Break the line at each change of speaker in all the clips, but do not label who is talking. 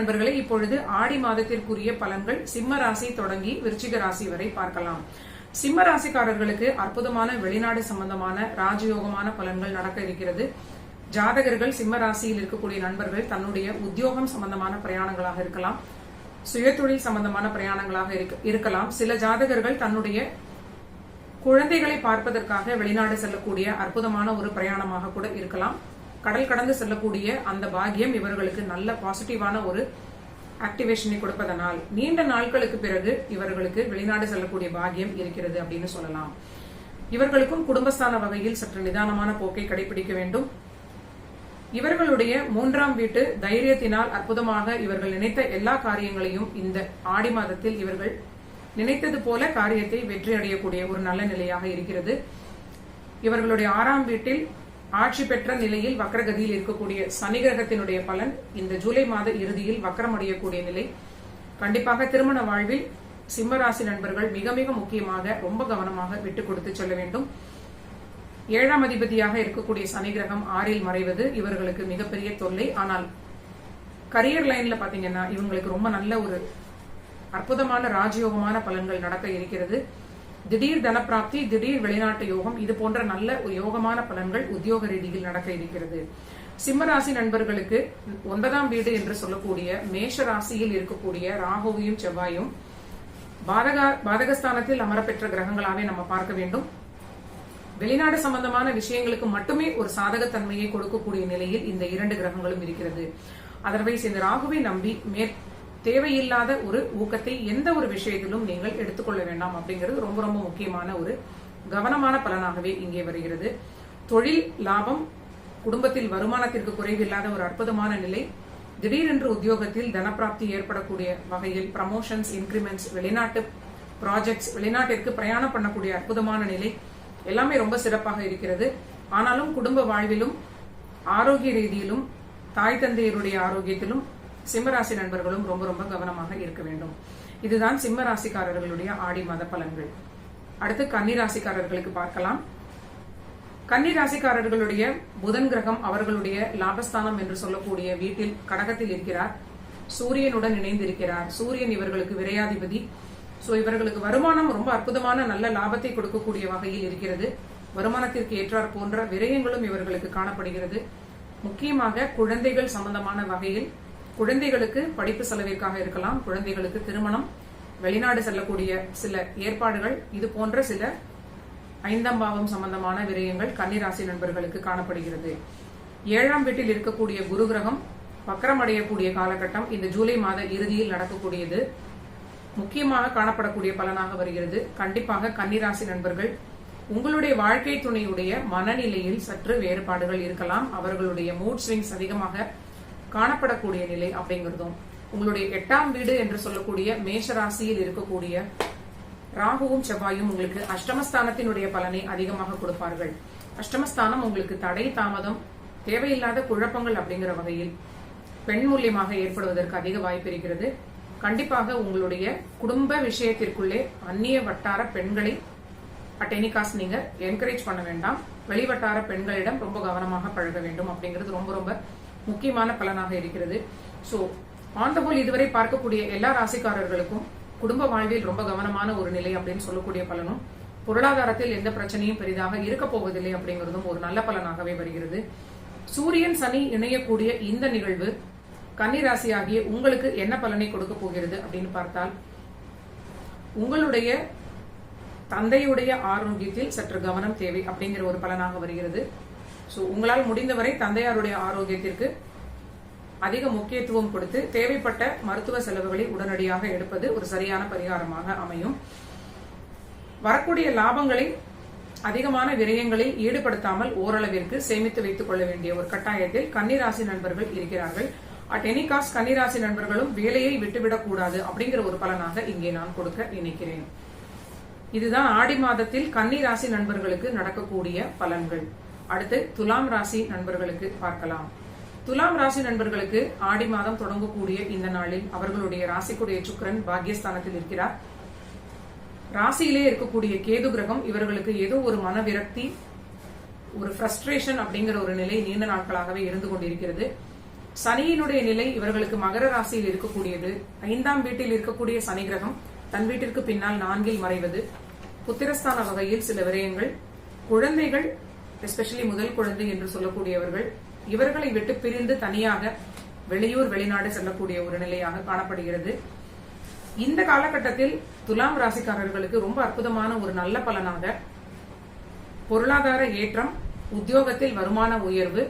நண்பர்களே இப்பொழுது ஆடி மாதத்திற்குரிய பலன்கள் சிம்ம ராசி தொடங்கி விருச்சிக ராசி வரை பார்க்கலாம். சிம்ம ராசிக்காரர்களுக்கு அற்புதமான வெளிநாடு சம்பந்தமான ராஜயோகமான பலன்கள் நடக்க இருக்கிறது. ஜாதகர்கள் சிம்ம ராசியில் இருக்கக்கூடிய நண்பர்கள் தன்னுடைய உத்தியோகம் சம்பந்தமான பிரயாணங்களாக இருக்கலாம். சுயதொழில் சம்பந்தமான பிரயாணங்களாக இருக்கலாம். சில ஜாதகர்கள் தன்னுடைய குழந்தைகளை பார்ப்பதற்காக வெளிநாடு செல்லக்கூடிய அற்புதமான ஒரு பிரயாணமாக கூட இருக்கலாம். கடல் கடந்து செல்லக்கூடிய அந்த பாக்கியம் இவர்களுக்கு நல்ல பாசிட்டிவான ஒரு ஆக்டிவேஷனை கொடுப்பதனால் நீண்ட நாட்களுக்கு பிறகு இவர்களுக்கு வெளிநாடு செல்லக்கூடிய பாக்கியம் இருக்கிறது அப்படின்னு சொல்லலாம். இவர்களுக்கும் குடும்பஸ்தான வகையில் சற்று நிதானமான போக்கை கடைபிடிக்க வேண்டும். இவர்களுடைய மூன்றாம் வீட்டு தைரியத்தினால் அற்புதமாக இவர்கள் நினைத்த எல்லா காரியங்களையும் இந்த ஆடி மாதத்தில் இவர்கள் நினைத்தது போல காரியத்தை வெற்றி அடையக்கூடிய ஒரு நல்ல நிலையாக இருக்கிறது. இவர்களுடைய ஆறாம் வீட்டில் ஆட்சி பெற்ற நிலையில் வக்ரகதியில் இருக்கக்கூடிய சனி கிரகத்தினுடைய பலன் இந்த ஜூலை மாத இறுதியில் வக்ரமடையக்கூடிய நிலை. கண்டிப்பாக திருமண வாழ்வில் சிம்மராசி நண்பர்கள் மிக மிக முக்கியமாக ரொம்ப கவனமாக விட்டு கொடுத்து செல்ல வேண்டும். ஏழாம் அதிபதியாக இருக்கக்கூடிய சனி கிரகம் ஆறில் மறைவது இவர்களுக்கு மிகப்பெரிய தொல்லை. ஆனால் கரியர் லைன்ல பாத்தீங்கன்னா இவங்களுக்கு ரொம்ப நல்ல ஒரு அற்புதமான ராஜயோகமான பலன்கள் நடக்க இருக்கிறது. திடீர் தனப்பிராப்தி திடீர் வெளிநாட்டு யோகம் இது போன்ற நல்ல ஒரு யோகமான பலன்கள் உத்தியோக ரீதியில் நடக்க இருக்கிறது. சிம்மராசி நண்பர்களுக்கு ஒன்பதாம் வீடு என்று சொல்லக்கூடிய மேஷ ராசியில் இருக்கக்கூடிய ராகுவையும் செவ்வாயும் பாதகா பாதகஸ்தானத்தில் அமரப்பெற்ற கிரகங்களாவே நம்ம பார்க்க வேண்டும். வெளிநாடு சம்பந்தமான விஷயங்களுக்கு மட்டுமே ஒரு சாதகத்தன்மையை கொடுக்கக்கூடிய நிலையில் இந்த இரண்டு கிரகங்களும் இருக்கிறது. அதர்வைஸ் இந்த ராகுவை நம்பி மேற் தேவையில்லாத ஒரு ஊக்கத்தை எந்த ஒரு விஷயத்திலும் நீங்கள் எடுத்துக்கொள்ள வேண்டாம் அப்படிங்கிறது ரொம்ப ரொம்ப முக்கியமான ஒரு கவனமான பலனாகவே இங்கே வருகிறது. தொழில் லாபம் குடும்பத்தில் வருமானத்திற்கு குறைவில்லாத ஒரு அற்புதமான நிலை திடீரென்று உத்தியோகத்தில் தனப்பிராப்தி ஏற்படக்கூடிய வகையில் ப்ரமோஷன்ஸ் இன்கிரிமெண்ட்ஸ் வெளிநாட்டு ப்ராஜெக்ட்ஸ் வெளிநாட்டிற்கு பிரயாணம் பண்ணக்கூடிய அற்புதமான நிலை எல்லாமே ரொம்ப சிறப்பாக இருக்கிறது. ஆனாலும் குடும்ப வாழ்விலும் ஆரோக்கிய ரீதியிலும் தாய் தந்தையருடைய ஆரோக்கியத்திலும் சிம்மராசி நண்பர்களும் ரொம்ப ரொம்ப கவனமாக இருக்க வேண்டும். இதுதான் சிம்ம ராசிக்காரர்களுடைய ஆடி மத பலன்கள். அடுத்து கன்னி ராசிக்காரர்களுக்கு பார்க்கலாம். கன்னி ராசிக்காரர்களுடைய புதன் கிரகம் அவர்களுடைய லாபஸ்தானம் என்று சொல்லக்கூடிய வீட்டில் கடகத்தில் இருக்கிறார். சூரியனுடன் இணைந்திருக்கிறார். சூரியன் இவர்களுக்கு விரையாதிபதி. சோ இவர்களுக்கு வருமானம் ரொம்ப அற்புதமான நல்ல லாபத்தை கொடுக்கக்கூடிய வகையில் இருக்கிறது. வருமானத்திற்கு ஏற்றார் போன்ற விரயங்களும் இவர்களுக்கு காணப்படுகிறது. முக்கியமாக குழந்தைகள் சம்பந்தமான வகையில் குழந்தைகளுக்கு படிப்பு செலவிற்காக இருக்கலாம் குழந்தைகளுக்கு திருமணம் வெளிநாடு செல்லக்கூடிய சில ஏற்பாடுகள் இது போன்ற சில ஐந்தாம் பாவம் சம்பந்தமான விரயங்கள் கன்னிராசி நண்பர்களுக்கு காணப்படுகிறது. ஏழாம் வீட்டில் இருக்கக்கூடிய குரு கிரகம் வக்கரமடையக்கூடிய காலகட்டம் இந்த ஜூலை மாத இறுதியில் நடக்கக்கூடியது. முக்கியமாக காணப்படக்கூடிய பலனாக வருகிறது. கண்டிப்பாக கன்னிராசி நண்பர்கள் உங்களுடைய வாழ்க்கை துணையுடைய மனநிலையில் சற்று வேறுபாடுகள் இருக்கலாம். அவர்களுடைய மூட் ஸ்விங்ஸ் அதிகமாக காணப்படக்கூடிய நிலை அப்படிங்கிறதும் உங்களுடைய எட்டாம் வீடு என்று சொல்லக்கூடிய மேஷ ராசியில் இருக்கக்கூடிய ராகுவும் செவ்வாயும் உங்களுக்கு அஷ்டமஸ்தானத்தினுடைய பலனை அதிகமாக கொடுப்பார்கள். அஷ்டமஸ்தானம் உங்களுக்கு தடை தாமதம் தேவையில்லாத குழப்பங்கள் அப்படிங்கிற வகையில் பெண் மூலியமாக ஏற்படுவதற்கு அதிக வாய்ப்பு இருக்கிறது. கண்டிப்பாக உங்களுடைய குடும்ப விஷயத்திற்குள்ளே அந்நிய வட்டார பெண்களை அட் எனி காஸ்ட் நீங்க என்கரேஜ் பண்ண வேண்டாம். வெளிவட்டார பெண்களிடம் ரொம்ப கவனமாக பழக வேண்டும் அப்படிங்கிறது ரொம்ப ரொம்ப முக்கியமான பலனாக இருக்கிறது. சோ ஆன் த ஹோல் இதுவரை பார்க்கக்கூடிய எல்லா ராசிக்காரர்களுக்கும் குடும்ப வாழ்வில் ரொம்ப கவனமான ஒரு நிலை அப்படின்னு சொல்லக்கூடிய பலனும் பொருளாதாரத்தில் எந்த பிரச்சனையும் பெரிதாக இருக்க போவதில்லை அப்படிங்கிறதும் ஒரு நல்ல பலனாகவே வருகிறது. சூரியன் சனி இணையக்கூடிய இந்த நிகழ்வு கன்னிராசியாகிய உங்களுக்கு என்ன பலனை கொடுக்க போகிறது அப்படின்னு பார்த்தால் உங்களுடைய தந்தையுடைய ஆரோக்கியத்தில் சற்று கவனம் தேவை அப்படிங்கிற ஒரு பலனாக வருகிறது. ஸோ உங்களால் முடிந்தவரை தந்தையாருடைய ஆரோக்கியத்திற்கு அதிக முக்கியத்துவம் கொடுத்து தேவைப்பட்ட மருத்துவ செலவுகளை உடனடியாக எடுப்பது ஒரு சரியான பரிகாரமாக அமையும். வரக்கூடிய லாபங்களை அதிகமான விரயங்களில் ஈடுபடுத்தாமல் ஓரளவிற்கு சேமித்து வைத்துக் கொள்ள வேண்டிய ஒரு கட்டாயத்தில் கன்னிராசி நண்பர்கள் இருக்கிறார்கள். அட் எனி காஸ்ட் கன்னிராசி நண்பர்களும் வேலையை விட்டுவிடக் கூடாது அப்படிங்கிற ஒரு பலனாக இங்கே நான் கொடுக்க நினைக்கிறேன். இதுதான் ஆடி மாதத்தில் கன்னிராசி நண்பர்களுக்கு நடக்கக்கூடிய பலன்கள். அடுத்து துலாம் ராசி நண்பர்களுக்கு பார்க்கலாம். துலாம் ராசி நண்பர்களுக்கு ஆடி மாதம் தொடங்கக்கூடிய இந்த நாளில் அவர்களுடைய ராசிக்குடைய சுக்கிரன் பாக்யஸ்தானத்தில் இருக்கிறார். ராசியிலே இருக்கக்கூடிய கேது கிரகம் இவர்களுக்கு ஏதோ ஒரு மன விரக்தி ஒரு ஃப்ரஸ்ட்ரேஷன் அப்படிங்கிற ஒரு நிலை நீண்ட நாட்களாகவே இருந்து கொண்டிருக்கிறது. சனியினுடைய நிலை இவர்களுக்கு மகர ராசியில் இருக்கக்கூடியது. ஐந்தாம் வீட்டில் இருக்கக்கூடிய சனி கிரகம் தன் வீட்டிற்கு பின்னால் நான்கில் மறைவது. புத்திரஸ்தான வகையில் சில விரயங்கள். குழந்தைகள் எஸ்பெஷலி முதல் குழந்தை என்று சொல்லக்கூடியவர்கள் இவர்களை விட்டு பிரிந்து தனியாக வெளியூர் வெளிநாடு செல்லக்கூடிய ஒரு நிலையாக காணப்படுகிறது. இந்த காலகட்டத்தில் துலாம் ராசிக்காரர்களுக்கு ரொம்ப அற்புதமான ஒரு நல்ல பலனாக பொருளாதார ஏற்றம் உத்தியோகத்தில் வருமான உயர்வு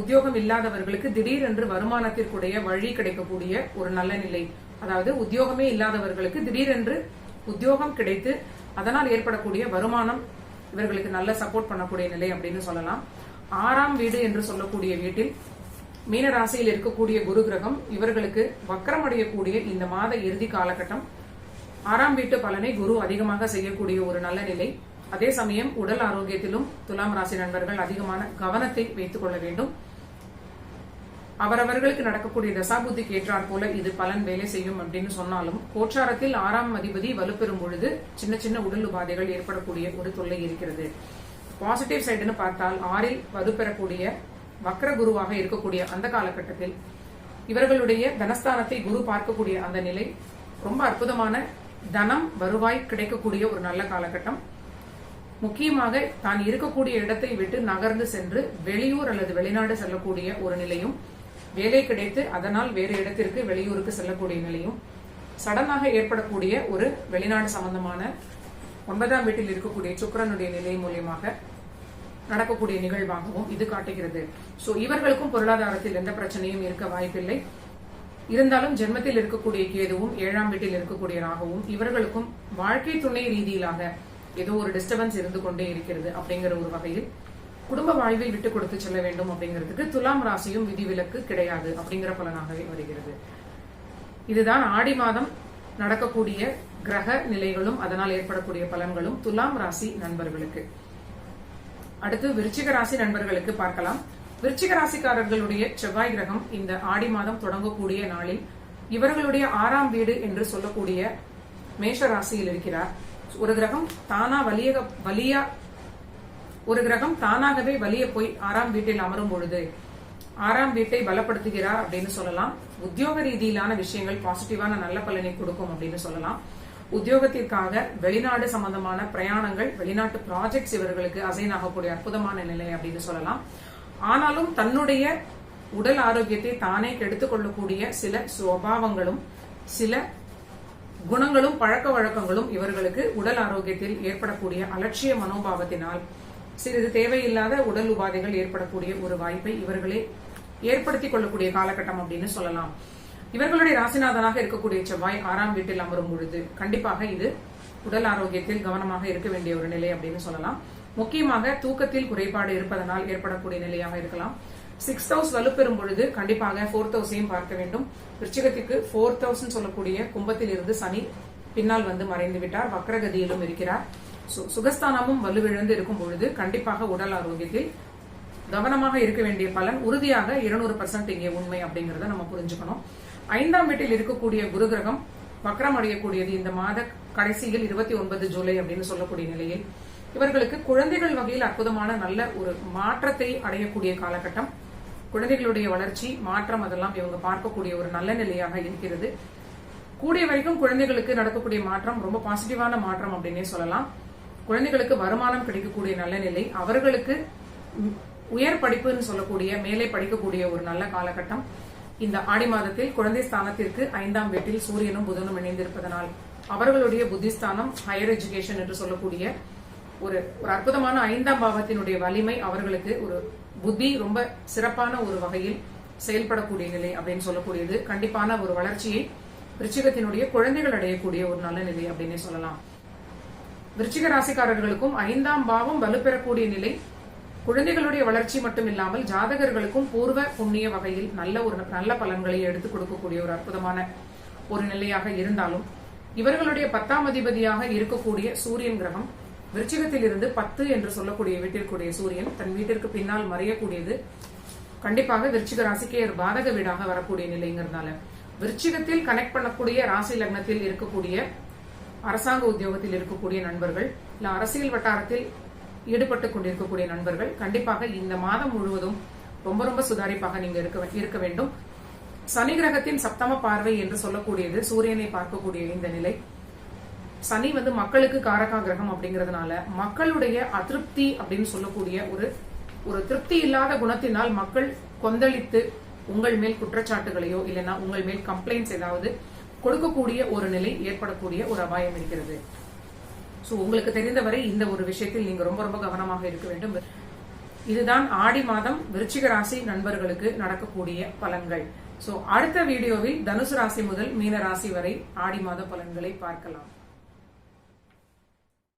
உத்தியோகம் இல்லாதவர்களுக்கு திடீரென்று வருமானத்திற்குடைய வழி கிடைக்கக்கூடிய ஒரு நல்ல நிலை. அதாவது உத்தியோகமே இல்லாதவர்களுக்கு திடீரென்று உத்தியோகம் கிடைத்து அதனால் ஏற்படக்கூடிய வருமானம் இவர்களுக்கு நல்ல சப்போர்ட் பண்ணக்கூடிய நிலை அப்படின்னு சொல்லலாம். ஆறாம் வீடு என்று சொல்லக்கூடிய வீட்டில் மீன ராசியில் இருக்கக்கூடிய குரு கிரகம் இவர்களுக்கு வக்கரமடையக்கூடிய இந்த மாத இறுதி காலகட்டம். ஆறாம் வீட்டு பலனை குரு அதிகமாக செய்யக்கூடிய ஒரு நல்ல நிலை. அதே சமயம் உடல் ஆரோக்கியத்திலும் துலாம் ராசி நண்பர்கள் அதிகமான கவனத்தை வைத்துக் கொள்ள வேண்டும். அவரவர்களுக்கு நடக்கக்கூடிய தசாபுத்திக்கு ஏற்றாற் போல இது பலன் வேலை செய்யும் அப்படின்னு சொன்னாலும் கோச்சாரத்தில் ஆறாம் அதிபதி வலுப்பெறும் பொழுது சின்ன சின்ன உடல் உபாதைகள் ஏற்படக்கூடிய ஒரு தொல்லை இருக்கிறது. பாசிட்டிவ் சைடுன்னு பார்த்தால் ஆறில் வலுப்பெறக்கூடிய வக்ர குருவாக இருக்கக்கூடிய அந்த காலகட்டத்தில் இவர்களுடைய தனஸ்தானத்தை குரு பார்க்கக்கூடிய அந்த நிலை ரொம்ப அற்புதமான தனம் வருவாய் கிடைக்கக்கூடிய ஒரு நல்ல காலகட்டம். முக்கியமாக தான் இருக்கக்கூடிய இடத்தை விட்டு நகர்ந்து சென்று வெளியூர் அல்லது வெளிநாடு செல்லக்கூடிய ஒரு நிலையும் வேலை கிடைத்து அதனால் வேறு இடத்திற்கு வெளியூருக்கு செல்லக்கூடிய நிலையும் சடனாக ஏற்படக்கூடிய ஒரு வெளிநாடு சம்பந்தமான ஒன்பதாம் வீட்டில் இருக்கக்கூடிய சுக்கரனுடைய நிலை மூலியமாக நடக்கக்கூடிய நிகழ்வாகவும் இது காட்டுகிறது. சோ இவர்களுக்கும் பொருளாதாரத்தில் எந்த பிரச்சனையும் இருக்க வாய்ப்பில்லை. இருந்தாலும் ஜென்மத்தில் இருக்கக்கூடிய கேதுவும் ஏழாம் வீட்டில் இருக்கக்கூடிய ராகவும் இவர்களுக்கும் வாழ்க்கை துணை ரீதியிலாக ஏதோ ஒரு டிஸ்டர்பன்ஸ் இருந்து கொண்டே இருக்கிறது அப்படிங்கிற ஒரு வகையில் குடும்ப வாழ்வை விட்டு கொடுத்து செல்ல வேண்டும் அப்படிங்கிறதுக்கு துலாம் ராசியும் விதிவிலக்கு கிடையாது அப்படிங்கிற பலனாகவே வருகிறது. இதுதான் ஆடி மாதம் நடக்கக்கூடிய கிரக நிலைகளும் அதனால் ஏற்படக்கூடிய பலன்களும் துலாம் ராசி நண்பர்களுக்கு. அடுத்து விருச்சிக ராசி நண்பர்களுக்கு பார்க்கலாம். விருச்சிக ராசிக்காரர்களுடைய செவ்வாய் கிரகம் இந்த ஆடி மாதம் தொடங்கக்கூடிய நாளில் இவர்களுடைய ஆறாம் வீடு என்று சொல்லக்கூடிய மேஷ ராசியில் இருக்கிறார். ஒரு கிரகம் தானா வலிய வலியா ஒரு கிரகம் தானாகவே வலிய போய் ஆறாம் வீட்டில் அமரும் பொழுது ஆறாம் வீட்டை பலப்படுத்துகிறார் அப்படின்னு சொல்லலாம். உத்தியோக ரீதியிலான விஷயங்கள் பாசிட்டிவான நல்ல பலனை கொடுக்கும் அப்படின்னு சொல்லலாம். உத்தியோகத்திற்காக வெளிநாடு சம்பந்தமான பிரயாணங்கள் வெளிநாட்டு ப்ராஜெக்ட்ஸ் இவர்களுக்கு அசைன் ஆகக்கூடிய அற்புதமான நிலை அப்படின்னு சொல்லலாம். ஆனாலும் தன்னுடைய உடல் ஆரோக்கியத்தை தானே கெடுத்துக் கொள்ளக்கூடிய சில சுவாவங்களும் சில குணங்களும் பழக்க வழக்கங்களும் இவர்களுக்கு உடல் ஆரோக்கியத்தில் ஏற்படக்கூடிய அலட்சிய மனோபாவத்தினால் சிறிது தேவையில்லாத உடல் உபாதைகள் ஏற்படக்கூடிய ஒரு வாய்ப்பை இவர்களே ஏற்படுத்திக் கொள்ளக்கூடிய காலகட்டம் அப்படின்னு சொல்லலாம். இவர்களுடைய ராசிநாதனாக இருக்கக்கூடிய செவ்வாய் ஆறாம் வீட்டில் அமரும் பொழுது கண்டிப்பாக இது உடல் ஆரோக்கியத்தில் கவனமாக இருக்க வேண்டிய ஒரு நிலை அப்படின்னு சொல்லலாம். முக்கியமாக தூக்கத்தில் குறைபாடு இருப்பதனால் ஏற்படக்கூடிய நிலையாக இருக்கலாம். சிக்ஸ் ஹவுஸ் வலுப்பெறும் பொழுது கண்டிப்பாக ஃபோர்த் ஹவுஸையும் பார்க்க வேண்டும். விருச்சிகத்துக்கு ஃபோர்த் ஹவுஸ் சொல்லக்கூடிய கும்பத்தில் இருந்து சனி பின்னால் வந்து மறைந்து விட்டார் வக்ரகதியிலும் இருக்கிறார். ஸோ சுகஸ்தானமும் வலுவிழந்து இருக்கும் பொழுது கண்டிப்பாக உடல் ஆரோக்கியத்தில் கவனமாக இருக்க வேண்டிய பலன் உறுதியாக இருநூறு பர்சன்ட் இங்கே உண்மை அப்படிங்கிறத நம்ம புரிஞ்சுக்கணும். ஐந்தாம் வீட்டில் இருக்கக்கூடிய குரு கிரகம் வக்கரம் அடையக்கூடியது இந்த மாத கடைசியில் இருபத்தி ஒன்பது ஜூலை அப்படின்னு சொல்லக்கூடிய நிலையில். இவர்களுக்கு குழந்தைகள் வகையில் அற்புதமான நல்ல ஒரு மாற்றத்தை அடையக்கூடிய காலகட்டம். குழந்தைகளுடைய வளர்ச்சி மாற்றம் அதெல்லாம் இவங்க பார்க்கக்கூடிய ஒரு நல்ல நிலையாக இருக்கிறது. கூடிய வரைக்கும் குழந்தைகளுக்கு நடக்கக்கூடிய மாற்றம் ரொம்ப பாசிட்டிவான மாற்றம் அப்படின்னே சொல்லலாம். குழந்தைகளுக்கு வருமானம் கிடைக்கக்கூடிய நல்ல நிலை அவர்களுக்கு உயர் படிப்புன்னு சொல்லக்கூடிய மேலே படிக்கக்கூடிய ஒரு நல்ல காலகட்டம். இந்த ஆடி மாதத்தில் குழந்தை ஸ்தானத்திற்கு ஐந்தாம் வீட்டில் சூரியனும் புதனும் இணைந்திருப்பதனால் அவர்களுடைய புத்திஸ்தானம் ஹையர் எஜுகேஷன் என்று சொல்லக்கூடிய ஒரு ஒரு அற்புதமான ஐந்தாம் பாவத்தினுடைய வலிமை அவர்களுக்கு ஒரு புத்தி ரொம்ப சிறப்பான ஒரு வகையில் செயல்படக்கூடிய நிலை அப்படின்னு சொல்லக்கூடியது. கண்டிப்பான ஒரு வளர்ச்சியை விருச்சிகத்தினுடைய குழந்தைகள் அடையக்கூடிய ஒரு நல்ல நிலை அப்படின்னே சொல்லலாம். விருச்சிக ராசிக்காரர்களுக்கும் ஐந்தாம் பாவம் வலுப்பெறக்கூடிய நிலை. குழந்தைகளுடைய வளர்ச்சி மட்டும் இல்லாமல் ஜாதகர்களுக்கும் பூர்வ புண்ணிய வகையில் நல்ல ஒரு நல்ல பலன்களை எடுத்துக் கொடுக்கக்கூடிய ஒரு அற்புதமான ஒரு நிலையாக இருந்தாலும் இவர்களுடைய பத்தாம் அதிபதியாக இருக்கக்கூடிய சூரியன் கிரகம் விருச்சிகத்தில் இருந்து பத்து என்று சொல்லக்கூடிய வீட்டிற்குரிய சூரியன் தன் வீட்டிற்கு பின்னால் மறையக்கூடியது. கண்டிப்பாக விருச்சிக ராசிக்கே ஒரு பாதக வீடாக வரக்கூடிய நிலைங்கிறதுனால விருச்சிகத்தில் கனெக்ட் பண்ணக்கூடிய ராசி லக்னத்தில் இருக்கக்கூடிய அரசாங்க உத்தியோகத்தில் இருக்கக்கூடிய நண்பர்கள் இல்ல அரசியல் வட்டாரத்தில் ஈடுபட்டு கொண்டிருக்கக்கூடிய நண்பர்கள் கண்டிப்பாக இந்த மாதம் முழுவதும் ரொம்ப ரொம்ப சுதாரிப்பாக நீங்க இருக்க இருக்க வேண்டும். சனி கிரகத்தின் சப்தம பார்வை என்று சொல்லக்கூடியது சூரியனை பார்க்கக்கூடிய இந்த நிலை. சனி வந்து மக்களுக்கு காரகா கிரகம் அப்படிங்கறதுனால மக்களுடைய அதிருப்தி அப்படின்னு சொல்லக்கூடிய ஒரு ஒரு திருப்தி இல்லாத குணத்தினால் மக்கள் கொந்தளித்து உங்கள் மேல் குற்றச்சாட்டுகளையோ இல்லைன்னா உங்கள் மேல் கம்ப்ளைண்ட்ஸ் ஏதாவது கொடுக்கக்கூடிய ஒரு நிலை ஏற்படக்கூடிய ஒரு அபாயம் இருக்கிறது. ஸோ உங்களுக்கு தெரிந்தவரை இந்த ஒரு விஷயத்தில் நீங்க ரொம்ப ரொம்ப கவனமாக இருக்க வேண்டும். இதுதான் ஆடி மாதம் விருச்சிக ராசி நண்பர்களுக்கு நடக்கக்கூடிய பலன்கள். ஸோ அடுத்த வீடியோவில் தனுசு ராசி முதல் மீன ராசி வரை ஆடி மாத பலன்களை பார்க்கலாம்.